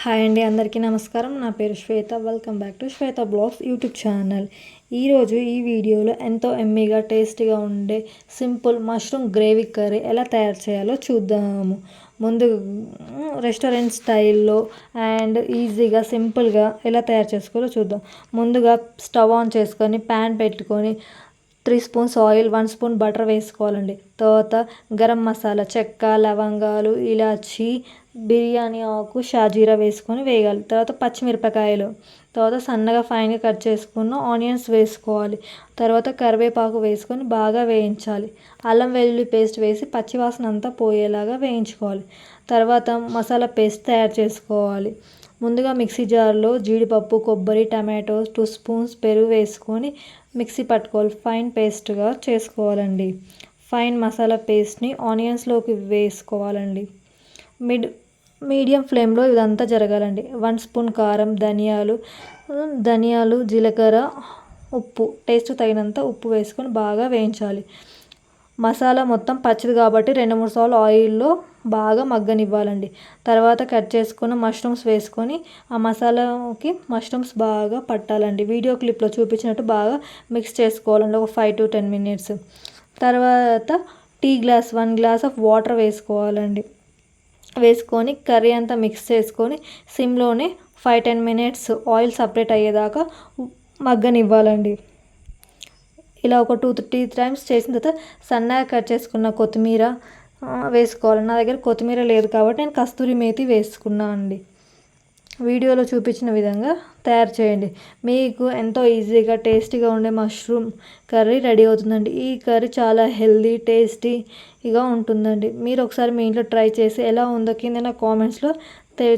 Hi అండి అందరికీ నమస్కారం. నా పేరు Shweta. Welcome back to Shweta blogs YouTube channel ఈరోజు ఈ వీడియోలో ఎంతో ఎమ్మీగా టేస్టీగా ఉండే సింపుల్ మష్రూమ్ గ్రేవీ కర్రీ ఎలా తయారు చేయాలో చూద్దాము. ముందు రెస్టారెంట్ స్టైల్లో అండ్ ఈజీగా సింపుల్గా ఎలా తయారు చేసుకోవాలో చూద్దాం. ముందుగా స్టవ్ ఆన్ చేసుకొని ప్యాన్ పెట్టుకొని three spoons oil one spoon butter వేసుకోవాలండి. తర్వాత గరం మసాలా చెక్క లవంగాలు ఇలాచి బిర్యానీ ఆకు షాజీరా వేసుకొని వేయాలి. తర్వాత పచ్చిమిరపకాయలు. తర్వాత సన్నగా ఫైన్గా కట్ చేసుకున్న ఆనియన్స్ వేసుకోవాలి. తర్వాత కరివేపాకు వేసుకొని బాగా వేయించాలి. అల్లం వెల్లుల్లి పేస్ట్ వేసి పచ్చివాసన అంతా పోయేలాగా వేయించుకోవాలి. తర్వాత మసాలా పేస్ట్ తయారు చేసుకోవాలి. ముందుగా మిక్సీ జార్లో జీడిపప్పు కొబ్బరి టమాటో టూ స్పూన్స్ పెరుగు వేసుకొని మిక్సీ పట్టుకోవాలి. ఫైన్ పేస్ట్గా చేసుకోవాలండి. ఫైన్ మసాలా పేస్ట్ని ఆనియన్స్లోకి వేసుకోవాలండి. మిడ్ మీడియం ఫ్లేమ్లో ఇదంతా జరగాలండి. వన్ స్పూన్ కారం ధనియాలు ధనియాలు జీలకర్ర ఉప్పు టేస్ట్ తగినంత ఉప్పు వేసుకొని బాగా వేయించాలి. మసాలా మొత్తం పచ్చిది కాబట్టి రెండు మూడు సార్లు ఆయిల్లో బాగా మగ్గనివ్వాలండి. తర్వాత కట్ చేసుకున్న మష్రూమ్స్ వేసుకొని ఆ మసాలాకి మష్రూమ్స్ బాగా పట్టాలండి. వీడియో క్లిప్లో చూపించినట్టు బాగా మిక్స్ చేసుకోవాలండి ఒక ఫైవ్ టు టెన్ మినిట్స్ తర్వాత tea glass one glass of water వేసుకోవాలండి. వేసుకొని కర్రీ అంతా మిక్స్ చేసుకొని సిమ్లోనే five ten minutes oil separate అయ్యేదాకా మగ్గనివ్వాలండి. ఇలా ఒక టూ త్రీ టైమ్స్ చేసిన తర్వాత సన్నగా కట్ చేసుకున్న కొత్తిమీర వేసుకోవాలి. నా దగ్గర కొత్తిమీర లేదు కాబట్టి నేను కస్తూరి మేతి వేసుకున్నా అండి. వీడియోలో చూపించిన విధంగా తయారు చేయండి. మీకు ఎంతో ఈజీగా టేస్టీగా ఉండే మష్రూమ్ కర్రీ రెడీ అవుతుందండి. ఈ కర్రీ చాలా హెల్దీ టేస్టీగా ఉంటుందండి. మీరు ఒకసారి మీ ఇంట్లో ట్రై చేసి ఎలా ఉందో కింద నా కామెంట్స్లో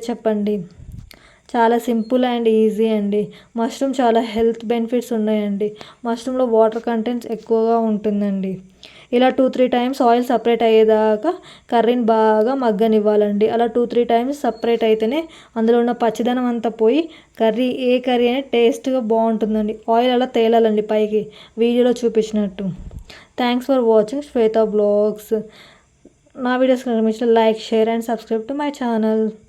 చెప్పండి. చాలా సింపుల్ అండ్ ఈజీ అండి. మష్రూమ్ చాలా హెల్త్ బెనిఫిట్స్ ఉన్నాయండి. మష్రూమ్లో వాటర్ కంటెంట్స్ ఎక్కువగా ఉంటుందండి. ఇలా two three times oil separate అయ్యేదాకా కర్రీని బాగా మగ్గనివ్వాలండి. అలా టూ త్రీ టైమ్స్ సపరేట్ అయితేనే అందులో ఉన్న పచ్చిదనం అంతా పోయి కర్రీ ఏ కర్రీ అయినా టేస్ట్గా బాగుంటుందండి. ఆయిల్ అలా తేలాలండి పైకి. వీడియోలో చూపించినట్టు. Thanks for watching Shweta blogs. నా వీడియోస్ కనుక like share and subscribe to my channel.